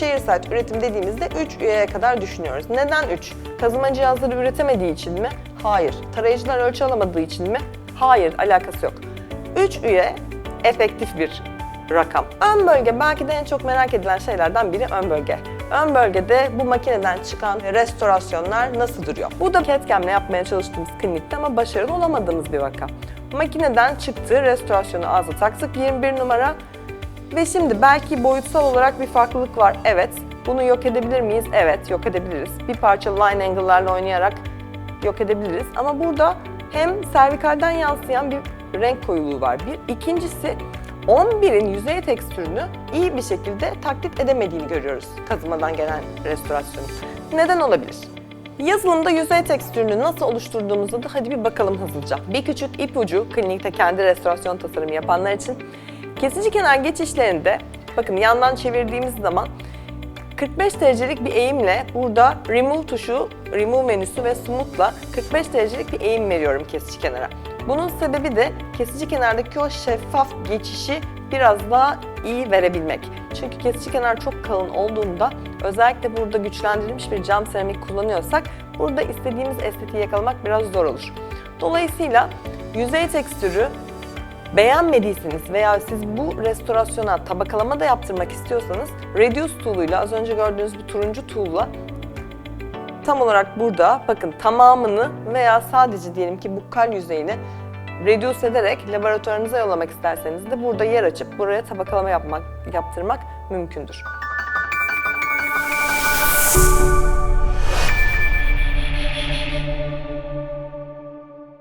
Chairside üretim dediğimizde 3 üyeye kadar düşünüyoruz. Neden 3? Kazıma cihazları üretemediği için mi? Hayır. Tarayıcılar ölçü alamadığı için mi? Hayır, alakası yok. 3 üye efektif bir rakam. Ön bölge belki de en çok merak edilen şeylerden biri ön bölge. Ön bölgede bu makineden çıkan restorasyonlar nasıl duruyor? Bu da CAD-CAM'le yapmaya çalıştığımız klinikte ama başarılı olamadığımız bir vaka. Makineden çıktı, restorasyonu ağza taktık 21 numara ve şimdi belki boyutsal olarak bir farklılık var. Evet. Bunu yok edebilir miyiz? Evet, yok edebiliriz. Bir parça line angle'larla oynayarak yok edebiliriz. Ama burada hem servikalden yansıyan bir renk koyuluğu var. Bir. İkincisi 11'in yüzey tekstürünü iyi bir şekilde taklit edemediğini görüyoruz kazımadan gelen restorasyonu. Neden olabilir? Yazılımda yüzey tekstürünü nasıl oluşturduğumuza da hadi bir bakalım hızlıca. Bir küçük ipucu klinikte kendi restorasyon tasarımı yapanlar için. Kesici kenar geçişlerinde bakın yandan çevirdiğimiz zaman 45 derecelik bir eğimle burada remove tuşu, remove menüsü ve smooth'la 45 derecelik bir eğim veriyorum kesici kenara. Bunun sebebi de kesici kenardaki o şeffaf geçişi biraz daha iyi verebilmek. Çünkü kesici kenar çok kalın olduğunda özellikle burada güçlendirilmiş bir cam seramik kullanıyorsak burada istediğimiz estetiği yakalamak biraz zor olur. Dolayısıyla yüzey tekstürü beğenmediyseniz veya siz bu restorasyona tabakalama da yaptırmak istiyorsanız Reduce tool'uyla az önce gördüğünüz bu turuncu tool'la tam olarak burada bakın tamamını veya sadece diyelim ki bu kal yüzeyini reduce ederek laboratuvarınıza yollamak isterseniz de burada yer açıp buraya tabakalama yapmak, yaptırmak mümkündür.